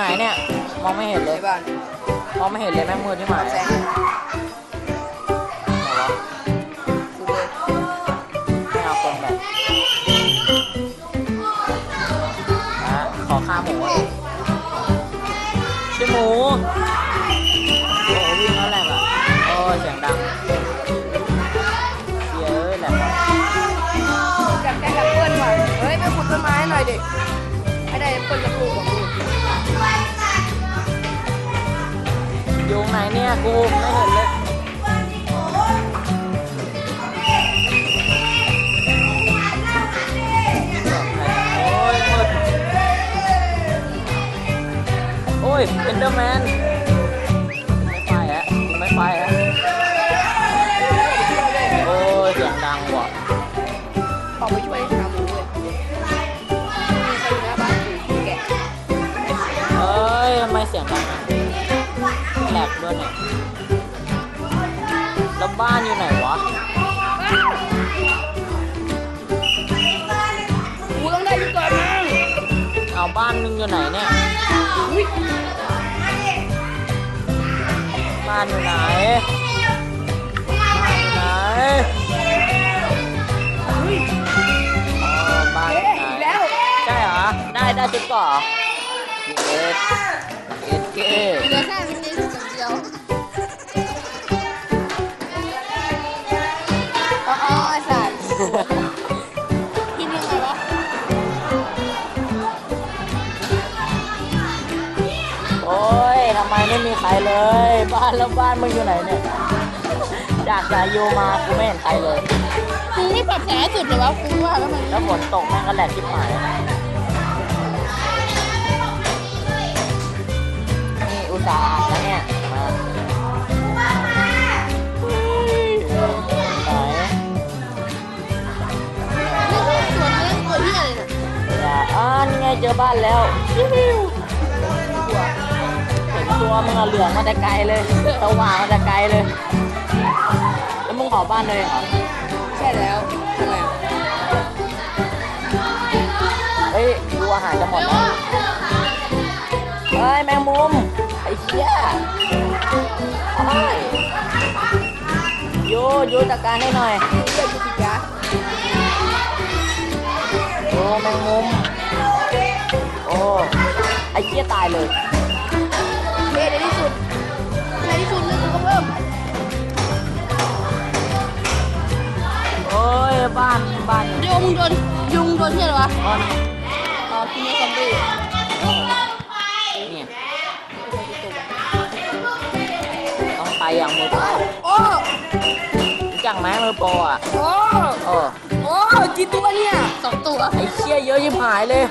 ไหนเนี่ย มองไม่เห็นเลยในบ้านมองไม่เห็นเลยแม่งมืดที่หมาย แสไหนง เนี่ยกูไม่เห็นเลยโอ้ยมืดโอ้ยเอนเดอร์แมนไม่ไปฮะกูไม่ไปฮะโอ้ยเสียงดังว่ะออกไปช่วยหาหมูเลยมีใครอยู่หน้าบ้านอยู่แกะ เอ้ยทำไมเสียงดังอะ แหลกด้วยเนี่ยแล้วบ้านอยู่ไหนวะกูต้องได้อยู่ก่อนนะเอาบ้านมึงอยู่ไหนเนี่ยอุ้ยบ้านอยู่ไหนบ้านอยู่ไหนเออบ้านอเอ๊ะยู่ไหนอีกแล้วใช่เหรอได้ได้จุดก่อเอสเอสเกเหลือแค่วินเดย์อย่างเดียวอ๋ออ๋อไอ้สัตว์กินยังไงวะโอ้ยทำไมไม่มีใครเลย บ้านแล้วบ้านมึงอยู่ไหนเนี่ยจากสายโยมากูไม่เห็นใครเลยมึงไม่ปรับแผลสุดเลยวะกูว่าแล้วมันแล้วฝนตกแม่งก็แหลกชิบหายนี่อุตส่าห์อ่านแล้วเนี่ยมาไหนส่วนเรื่องตัวที่อะไรเนี่ย อ่าอ่านี่ไงเจอบ้านแล้วชิวเห็นตัวมึงอะเหลืองมาแต่ไกลเลยสว่างมาแต่ไกลเลย แล้วมึงขอบ้านเลยเหรอ ใช่แล้วทำไมเฮ้ยดูอาหารจะหมดแล้วเฮ้ยแมงมุม อ้เชี่ยเฮ้ยโยโยจัดการให้หน่อยเรื่องกูติดยาโอ้แมงมุมโอ้ไอ้เชี่ยตายเลยเท่ในที่สุดในที่สุดเรื่องกูก็เพิ่มโอ้ยบ้านบ้านยุงโดนยุงโดนที่อะไรวะบ้านอ๋อพี่ซอมบี้ ไหมมือโปรอะโอ้เออโอ้กี่ตัวเนี่ยสองตัวไอ้เชี่ยเยอะยิบหายเลย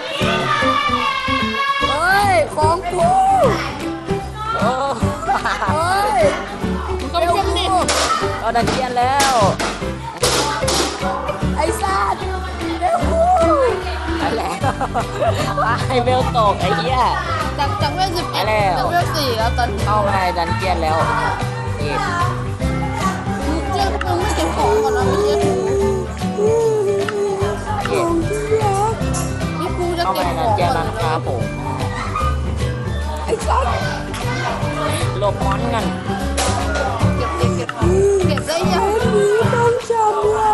เฮ้ยของกูโอ้เฮ้ยก็ไม่ใช่นี่เอาดันเจียนแล้ว ไอ้สัตว์เร็วกูไปแล้วไอ้เบลตกไอ้เหี้ยจากจากเวลสิบเอ็ดไปแล้วจากเวลสี่แล้วตอนเข้ามาในดันเจียนแล้วเาผม ไอ้สัตว์หลบมอนกันเก็บเก็บเก็บเก็บได้ยังต้องจำไว้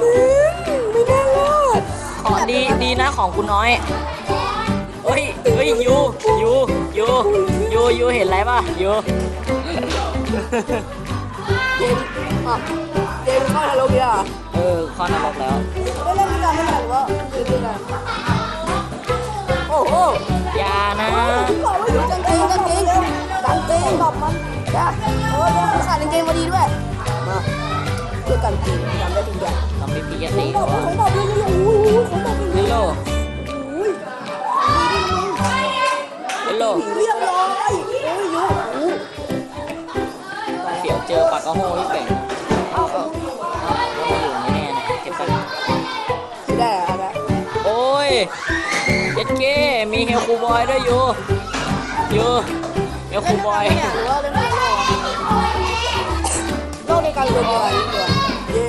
มึงไม่น่ารอดของดีดีนะของคุณน้อยเฮ้ยเฮ้ยยูยูยูยูยูเห็นอะไรป่ะยูเกมอะเกมเข้าฮัลโหลเบียเออคอนบอกแล้วได้เล่นด้วยกันไม่ได้หรือว่าคือด้วยกัน อ้โหอย่านะบอกว่าอยู่กางเกงกางเกงกางเกงตอบมันจ้ะเออเดี๋ยวขาดกางเกงพอดีด้วยมาเพื่อกางเกงจำได้ทุกอย่างทำไม่ปีจะตีของวะของตอบเลยเลยโอ้ยของตอบเลยฮัลโลโลเรียบร้อยโอ้ยอยู่โอ้ยเสียวเจอปากกระโฮที่เก่งเอาก็อยู่นี่แน่เนี่ยเก็บไปได้อะไรโอ้ย เจ็ดเก้มีเฮลคูบอยด้วยอยู่อยู่เฮลคูบอยเนี่ยหรือว่าเล่นไม่ได้โลกในการรวมอะไรตัวเย้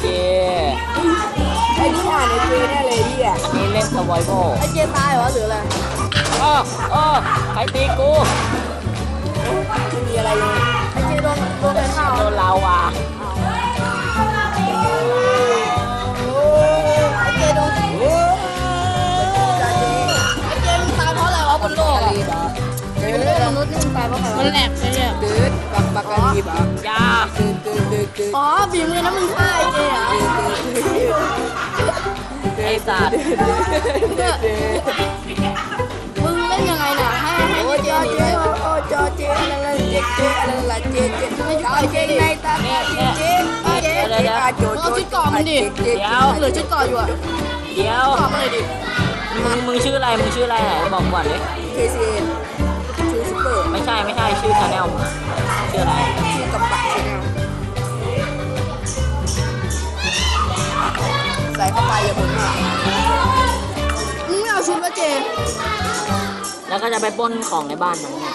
เก้ไอ้นี่อ่านในเกมแน่เลยพี่อะอันนี้เล่นม survival ไอเจตายเหรอหรืออะไรเออเออใครตีกู บนโลกมนุษย์นี่มึงตายเพราะอะไรมันแหลกไปเนี่ยเกิดบักบักกันดีบอะอยาเกิดเกิดเกิดเกิดอ๋อบีมเลยนะมึงฆ่าไอเจเหรอไอ้สัตว์มึงเล่นยังไงเนี่ยให้ให้โอ้เจเจเจเจโอ้จอเจอะไรเจเจอะไรเจเจจอเจในตาเนี่ยเนี่ยเจเดี๋ยวเดี๋ยวเดี๋ยวโจโจเอาชุดเกาะมันดิเดี๋ยวเหลือชุดเกาะอยู่อะเดี๋ยวเกาะมาเลยดิมึงมึงชื่ออะไรมึงชื่ออะไรไหนบอกก่อนดิเคซีชื่ อซุปเปอร์ไม่ใช่ไม่ใช่ชื่อชาแนลมึงอะชื่ออะไรชื่อกับปะชแนลใส่เข้าไปอย่าบ่นมากมึงไม่เอาชุดวะเจแล้วก็จะไปปล้นของในบ้านมันเนี่ย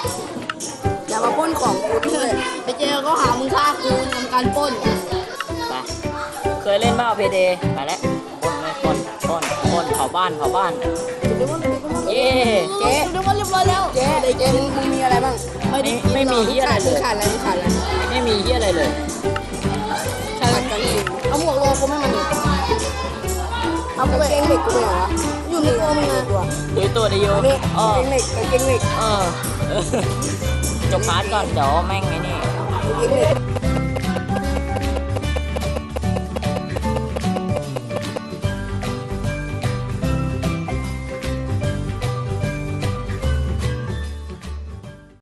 อย่ามาพ่นของกูด้วยไอเจก็หามึงฆ่ากูทำการปล้นไปเคยเล่นบ้าเพเดไปแล้วปล้นไม่ปล้นปล้นปล้นเผาบ้านเผาบ้านเย้ เจ๊ดูว่าเรียบร้อยแล้วเจ๊เจ๊มึงมึงมีอะไรบ้างไม่ได้ไม่มีเฮียอะไรเลยขาดอะไรขาดอะไรไม่มีเฮียอะไรเลยขาดกางเกงเอาหมวกโลกูไม่มาดิเอากาไปเกงเหล็กกูไปไหนวะอยู่ในตัวมึงไงตัวดูตัวเดิโยนี่เออกางเกงเหล็กเกงเหล็กเออเออจบพาร์ทก่อนเดี๋ยวแม่งไอ้นี่